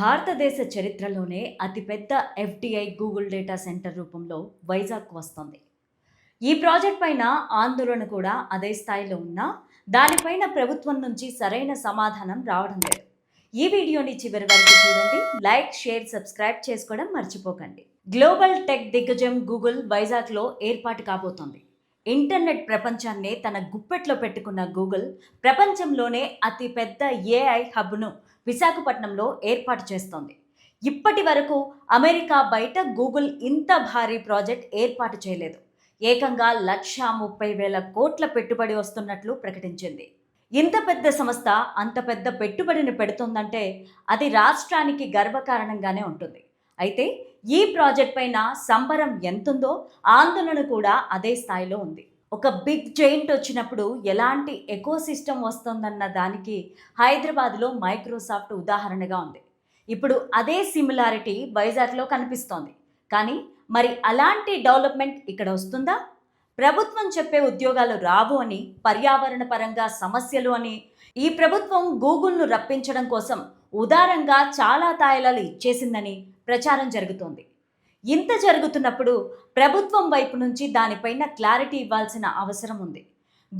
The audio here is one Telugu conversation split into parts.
భారతదేశ చరిత్రలోనే అతిపెద్ద ఎఫ్డిఐ గూగుల్ డేటా సెంటర్ రూపంలో వైజాగ్ వస్తుంది. ఈ ప్రాజెక్ట్ పైన ఆందోళన కూడా అదే స్థాయిలో ఉన్నా దానిపైన ప్రభుత్వం నుంచి సరైన సమాధానం రావడం లేదు. ఈ వీడియోని చివరి వరకు చూడండి. లైక్ షేర్ సబ్స్క్రైబ్ చేసుకోవడం మర్చిపోకండి. గ్లోబల్ టెక్ దిగ్గజం గూగుల్ వైజాగ్లో ఏర్పాటు కాబోతోంది. ఇంటర్నెట్ ప్రపంచాన్నే తన గుప్పెట్లో పెట్టుకున్న గూగుల్ ప్రపంచంలోనే అతిపెద్ద ఏఐ హబ్ను విశాఖపట్నంలో ఏర్పాటు చేస్తోంది. ఇప్పటి వరకు అమెరికా బయట గూగుల్ ఇంత భారీ ప్రాజెక్ట్ ఏర్పాటు చేయలేదు. ఏకంగా లక్ష ముప్పై వేల కోట్ల పెట్టుబడి వస్తున్నట్లు ప్రకటించింది. ఇంత పెద్ద సంస్థ అంత పెద్ద పెట్టుబడిని పెడుతుందంటే అది రాష్ట్రానికి గర్వకారణంగానే ఉంటుంది. అయితే ఈ ప్రాజెక్ట్ పైన సంబరం ఎంతుందో ఆందోళన కూడా అదే స్థాయిలో ఉంది. ఒక బిగ్ జైంట్ వచ్చినప్పుడు ఎలాంటి ఎకోసిస్టమ్ వస్తుందన్న దానికి హైదరాబాద్లో మైక్రోసాఫ్ట్ ఉదాహరణగా ఉంది. ఇప్పుడు అదే సిమిలారిటీ వైజాగ్లో కనిపిస్తోంది. కానీ మరి అలాంటి డెవలప్మెంట్ ఇక్కడ వస్తుందా? ప్రభుత్వం చెప్పే ఉద్యోగాలు రావు అని పర్యావరణ పరంగా సమస్యలు అని ఈ ప్రభుత్వం గూగుల్ను రప్పించడం కోసం ఉదారంగా చాలా తాయిలాలు ఇచ్చేసిందని ప్రచారం జరుగుతోంది. ఇంత జరుగుతున్నప్పుడు ప్రభుత్వం వైపు నుంచి దానిపైన క్లారిటీ ఇవ్వాల్సిన అవసరం ఉంది.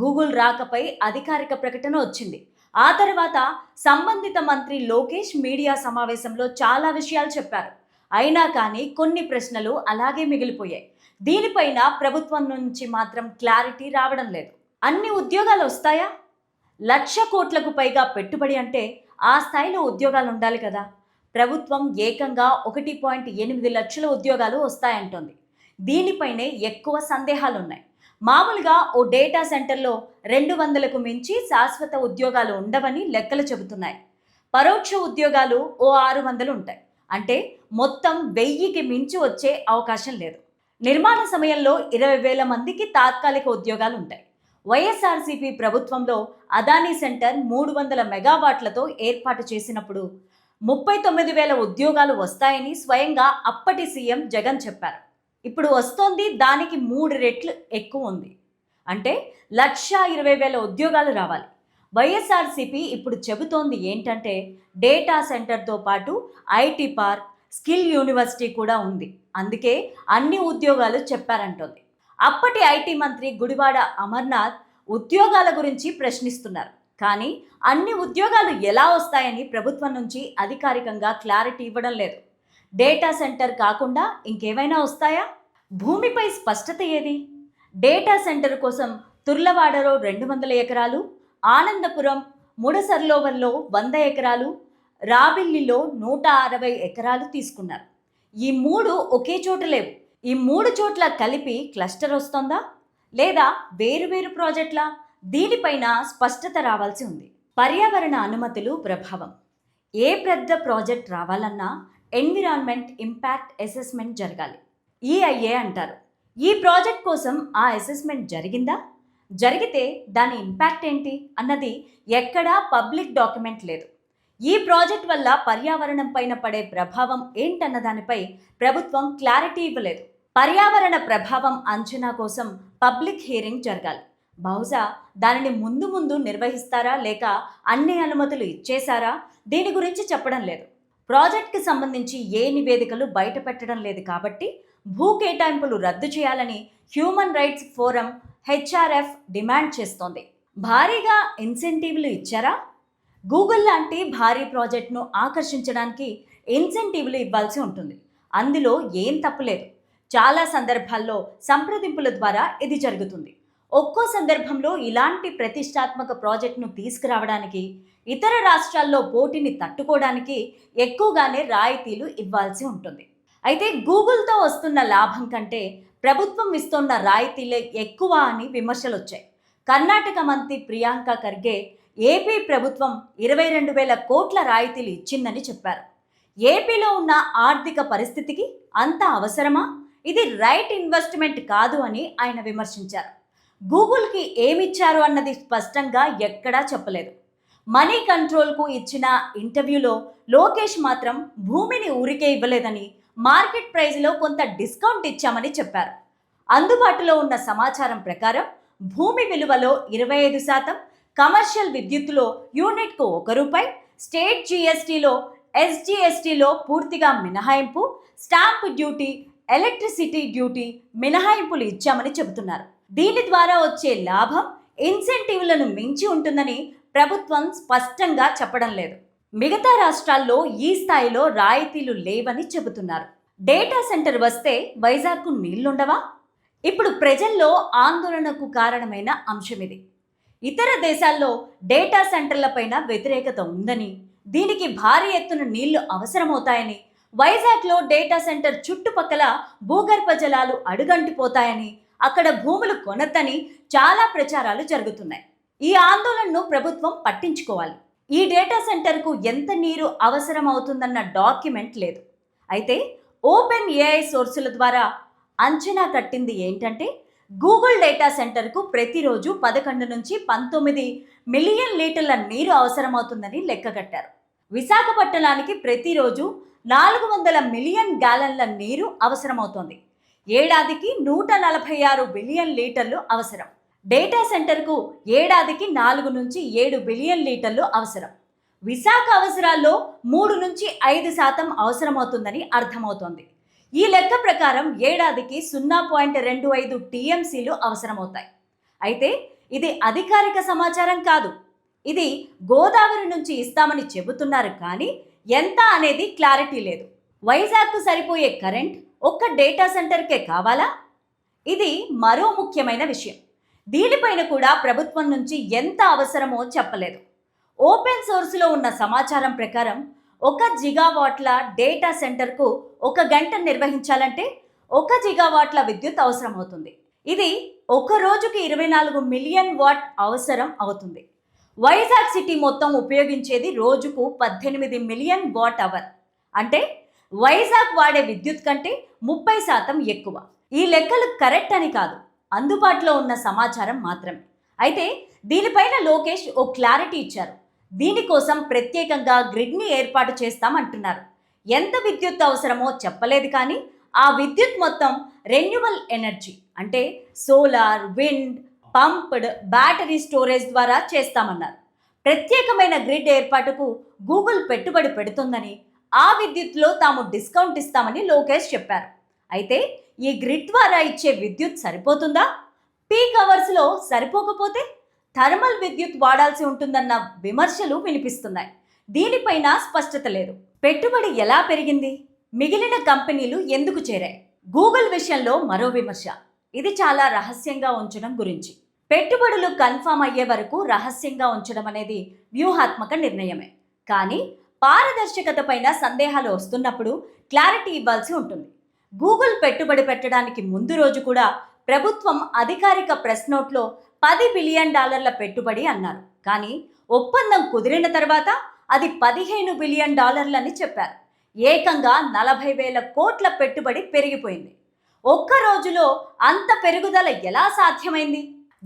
గూగుల్ రాకపై అధికారిక ప్రకటన వచ్చింది. ఆ తర్వాత సంబంధిత మంత్రి లోకేష్ మీడియా సమావేశంలో చాలా విషయాలు చెప్పారు. అయినా కానీ కొన్ని ప్రశ్నలు అలాగే మిగిలిపోయాయి. దీనిపైన ప్రభుత్వం నుంచి మాత్రం క్లారిటీ రావడం లేదు. అన్ని ఉద్యోగాలు వస్తాయా? లక్ష కోట్లకు పైగా పెట్టుబడి అంటే ఆ స్థాయిలో ఉద్యోగాలు ఉండాలి కదా. ప్రభుత్వం ఏకంగా ఒకటి పాయింట్ ఎనిమిది లక్షల ఉద్యోగాలు వస్తాయంటోంది. దీనిపైనే ఎక్కువ సందేహాలు ఉన్నాయి మామూలుగా ఓ డేటా సెంటర్లో రెండు వందలకు మించి శాశ్వత ఉద్యోగాలు ఉండవని లెక్కలు చెబుతున్నాయి. పరోక్ష ఉద్యోగాలు ఓ ఆరు వందలు ఉంటాయి. అంటే మొత్తం వెయ్యికి మించి వచ్చే అవకాశం లేదు. నిర్మాణ సమయంలో ఇరవై వేల మందికి తాత్కాలిక ఉద్యోగాలు ఉంటాయి. వైఎస్ఆర్సీపీ ప్రభుత్వంలో అదానీ సెంటర్ మూడు వందల మెగావాట్లతో ఏర్పాటు చేసినప్పుడు ముప్పై తొమ్మిది వేల ఉద్యోగాలు వస్తాయని స్వయంగా అప్పటి సీఎం జగన్ చెప్పారు. ఇప్పుడు వస్తోంది దానికి మూడు రెట్లు ఎక్కువ ఉంది. అంటే లక్ష ఇరవై వేల ఉద్యోగాలు రావాలి. వైఎస్ఆర్సీపీ ఇప్పుడు చెబుతోంది ఏంటంటే డేటా సెంటర్తో పాటు ఐటీ పార్క్ స్కిల్ యూనివర్సిటీ కూడా ఉంది. అందుకే అన్ని ఉద్యోగాలు చెప్పారంటోంది. అప్పటి ఐటీ మంత్రి గుడివాడ అమర్నాథ్ ఉద్యోగాల గురించి ప్రశ్నిస్తున్నారు. కానీ అన్ని ఉద్యోగాలు ఎలా వస్తాయని ప్రభుత్వం నుంచి అధికారికంగా క్లారిటీ ఇవ్వడం లేదు. డేటా సెంటర్ కాకుండా ఇంకేమైనా వస్తాయా? భూమిపై స్పష్టత ఏది? డేటా సెంటర్ కోసం తుర్లవాడలో రెండు వందల ఎకరాలు ఆనందపురం ముడసర్లోవర్లో వంద ఎకరాలు రాబిల్లిలో నూట అరవై ఎకరాలు తీసుకున్నారు. ఈ మూడు ఒకే చోట లేవు. ఈ మూడు చోట్ల కలిపి క్లస్టర్ వస్తుందా? లేదా వేరువేరు ప్రాజెక్టులా? దీనిపైన స్పష్టత రావాల్సి ఉంది. పర్యావరణ అనుమతులు ప్రభావం. ఏ పెద్ద ప్రాజెక్ట్ రావాలన్నా ఎన్విరాన్మెంట్ ఇంపాక్ట్ అసెస్మెంట్ జరగాలి. ఈఐఏ అంటారు. ఈ ప్రాజెక్ట్ కోసం ఆ అసెస్మెంట్ జరిగిందా? జరిగితే దాని ఇంపాక్ట్ ఏంటి? అన్నది ఎక్కడా పబ్లిక్ డాక్యుమెంట్ లేదు. ఈ ప్రాజెక్ట్ వల్ల పర్యావరణం పైన పడే ప్రభావం ఏంటన్న దానిపై ప్రభుత్వం క్లారిటీ ఇవ్వలేదు. పర్యావరణ ప్రభావం అంచనా కోసం పబ్లిక్ హియరింగ్ జరగాలి. బహుశా దానిని ముందు ముందు నిర్వహిస్తారా లేక అన్ని అనుమతులు ఇచ్చేశారా? దీని గురించి చెప్పడం లేదు. ప్రాజెక్ట్కి సంబంధించి ఏ నివేదికలు బయట పెట్టడం లేదు కాబట్టి భూ కేటాయింపులు రద్దు చేయాలని human rights forum HRF demand చేస్తోంది. భారీగా ఇన్సెంటివ్లు ఇచ్చారా? గూగుల్ లాంటి భారీ ప్రాజెక్ట్ను ఆకర్షించడానికి ఇన్సెంటివ్లు ఇవ్వాల్సి ఉంటుంది. అందులో ఏం తప్పులేదు చాలా సందర్భాల్లో సంప్రదింపుల ద్వారా ఇది జరుగుతుంది. ఒక్కో సందర్భంలో ఇలాంటి ప్రతిష్టాత్మక ప్రాజెక్టును తీసుకురావడానికి ఇతర రాష్ట్రాల్లో పోటీని తట్టుకోవడానికి ఎక్కువగానే రాయితీలు ఇవ్వాల్సి ఉంటుంది. అయితే గూగుల్తో వస్తున్న లాభం కంటే ప్రభుత్వం ఇస్తున్న రాయితీలే ఎక్కువ అని విమర్శలు వచ్చాయి కర్ణాటక మంత్రి ప్రియాంక ఖర్గే ఏపీ ప్రభుత్వం ఇరవై రెండు వేల కోట్ల రాయితీలు ఇచ్చిందని చెప్పారు. ఏపీలో ఉన్న ఆర్థిక పరిస్థితికి అంత అవసరమా? ఇది రైట్ ఇన్వెస్ట్మెంట్ కాదు అని ఆయన విమర్శించారు. గూగుల్కి ఏమిచ్చారు అన్నది స్పష్టంగా ఎక్కడా చెప్పలేదు. మనీ కంట్రోల్కు ఇచ్చిన ఇంటర్వ్యూలో లోకేష్ మాత్రం భూమిని ఊరికే ఇవ్వలేదని మార్కెట్ ప్రైస్లో కొంత డిస్కౌంట్ ఇచ్చామని చెప్పారు. అందుబాటులో ఉన్న సమాచారం ప్రకారం భూమి విలువలో ఇరవై ఐదు శాతం కమర్షియల్ విద్యుత్తులో యూనిట్కు ఒక రూపాయి స్టేట్ జీఎస్టీలో ఎస్జిఎస్టీలో పూర్తిగా మినహాయింపు స్టాంప్ డ్యూటీ ఎలక్ట్రిసిటీ డ్యూటీ మినహాయింపులు ఇచ్చామని చెబుతున్నారు. దీని ద్వారా వచ్చే లాభం ఇన్సెంటివ్లను మించి ఉంటుందని ప్రభుత్వం స్పష్టంగా చెప్పడం లేదు. మిగతా రాష్ట్రాల్లో ఈ స్థాయిలో రాయితీలు లేవని చెబుతున్నారు. డేటా సెంటర్ వస్తే వైజాగ్కు నీళ్ళుండవా? ఇప్పుడు ప్రజల్లో ఆందోళనకు కారణమైన అంశం ఇది. ఇతర దేశాల్లో డేటా సెంటర్లపైన వ్యతిరేకత ఉందని దీనికి భారీ ఎత్తున నీళ్ళు అవసరమవుతాయని వైజాగ్లో డేటా సెంటర్ చుట్టుపక్కల భూగర్భ జలాలు అడుగంటిపోతాయని అక్కడ భూములు కొనత్తని చాలా ప్రచారాలు జరుగుతున్నాయి. ఈ ఆందోళనను ప్రభుత్వం పట్టించుకోవాలి. ఈ డేటా సెంటర్కు ఎంత నీరు అవసరం అవుతుందన్న డాక్యుమెంట్ లేదు. అయితే ఓపెన్ ఏఐ సోర్సుల ద్వారా అంచనా కట్టింది ఏంటంటే గూగుల్ డేటా సెంటర్కు ప్రతిరోజు పదకొండు నుంచి పంతొమ్మిది మిలియన్ లీటర్ల నీరు అవసరమవుతుందని లెక్కగట్టారు విశాఖపట్టణానికి ప్రతిరోజు నాలుగు వందల మిలియన్ గ్యాలన్ల నీరు అవసరమవుతోంది. ఏడాదికి నూట నలభై ఆరు బిలియన్ లీటర్లు అవసరం. డేటా సెంటర్కు ఏడాదికి నాలుగు నుంచి ఏడు బిలియన్ లీటర్లు అవసరం. విశాఖ అవసరాల్లో మూడు నుంచి ఐదు శాతం అవసరమవుతుందని అర్థమవుతోంది. ఈ లెక్క ప్రకారం ఏడాదికి సున్నా పాయింట్ రెండు ఐదు టీఎంసీలు అవసరమవుతాయి. అయితే ఇది అధికారిక సమాచారం కాదు. ఇది గోదావరి నుంచి ఇస్తామని చెబుతున్నారు కానీ ఎంత అనేది క్లారిటీ లేదు. వైజాగ్కు సరిపోయే కరెంట్ ఒక్క డేటా సెంటర్కే కావాలా? ఇది మరో ముఖ్యమైన విషయం. దీనిపైన కూడా ప్రభుత్వం నుంచి ఎంత అవసరమో చెప్పలేదు. ఓపెన్ సోర్స్లో ఉన్న సమాచారం ప్రకారం ఒక జిగావాట్ల డేటా సెంటర్కు ఒక గంట నిర్వహించాలంటే ఒక జిగావాట్ల విద్యుత్ అవసరం అవుతుంది ఇది ఒక రోజుకి ఇరవై నాలుగు మిలియన్ వాట్ అవసరం అవుతుంది. వైజాగ్ సిటీ మొత్తం ఉపయోగించేది రోజుకు పద్దెనిమిది మిలియన్ వాట్ అవర్. అంటే వైజాగ్ వాడే విద్యుత్ కంటే ముప్పై శాతం ఎక్కువ. ఈ లెక్కలు కరెక్ట్ అని కాదు. అందుబాటులో ఉన్న సమాచారం మాత్రమే. అయితే దీనిపైన లోకేష్ ఓ క్లారిటీ ఇచ్చారు. దీనికోసం ప్రత్యేకంగా గ్రిడ్ని ఏర్పాటు చేస్తామంటున్నారు ఎంత విద్యుత్ అవసరమో చెప్పలేదు కానీ ఆ విద్యుత్ మొత్తం రెన్యువల్ ఎనర్జీ అంటే solar wind pumped battery storage ద్వారా చేస్తామన్నారు. ప్రత్యేకమైన గ్రిడ్ ఏర్పాటుకు గూగుల్ పెట్టుబడి పెడుతుందని ఆ విద్యుత్లో తాము డిస్కౌంట్ ఇస్తామని లోకేష్ చెప్పారు. అయితే ఈ గ్రిడ్ ద్వారా ఇచ్చే విద్యుత్ సరిపోతుందా? పీక్ అవర్స్లో సరిపోకపోతే థర్మల్ విద్యుత్ వాడాల్సి ఉంటుందన్న విమర్శలు వినిపిస్తున్నాయి. దీనిపైన స్పష్టత లేదు. పెట్టుబడి ఎలా పెరిగింది? మిగిలిన కంపెనీలు ఎందుకు చేరాయి? గూగుల్ విషయంలో మరో విమర్శ. ఇది చాలా రహస్యంగా ఉంచడం గురించి. పెట్టుబడులు కన్ఫామ్ అయ్యే వరకు రహస్యంగా ఉంచడం అనేది వ్యూహాత్మక నిర్ణయమే. కానీ పారదర్శకత పైన సందేహాలు వస్తున్నప్పుడు క్లారిటీ ఇవ్వాల్సి ఉంటుంది. గూగుల్ పెట్టుబడి పెట్టడానికి ముందు రోజు కూడా ప్రభుత్వం అధికారిక ప్రెస్ నోట్లో పది బిలియన్ డాలర్ల పెట్టుబడి అన్నారు. కానీ ఒప్పందం కుదిరిన తర్వాత అది పదిహేను బిలియన్ డాలర్లని చెప్పారు. ఏకంగా నలభై వేల కోట్ల పెట్టుబడి పెరిగిపోయింది. ఒక్క రోజులో అంత పెరుగుదల ఎలా సాధ్యమైంది?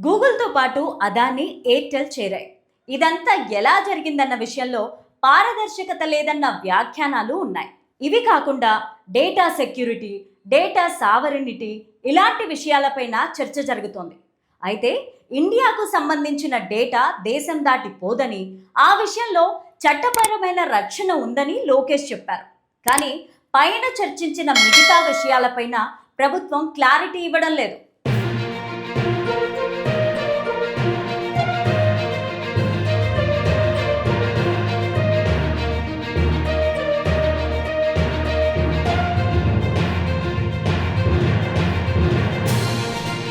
గూగుల్తో పాటు అదాని ఎయిర్టెల్ చేరాయి. ఇదంతా ఎలా జరిగిందన్న విషయంలో పారదర్శకత లేదన్న వ్యాఖ్యానాలు ఉన్నాయి. ఇవి కాకుండా డేటా సెక్యూరిటీ డేటా సావరినిటీ ఇలాంటి విషయాలపైన చర్చ జరుగుతోంది. అయితే ఇండియాకు సంబంధించిన డేటా దేశం దాటి పోదని ఆ విషయంలో చట్టపరమైన రక్షణ ఉందని లోకేష్ చెప్పారు. కానీ పైన చర్చించిన మిగతా విషయాలపైన ప్రభుత్వం క్లారిటీ ఇవ్వడం లేదు.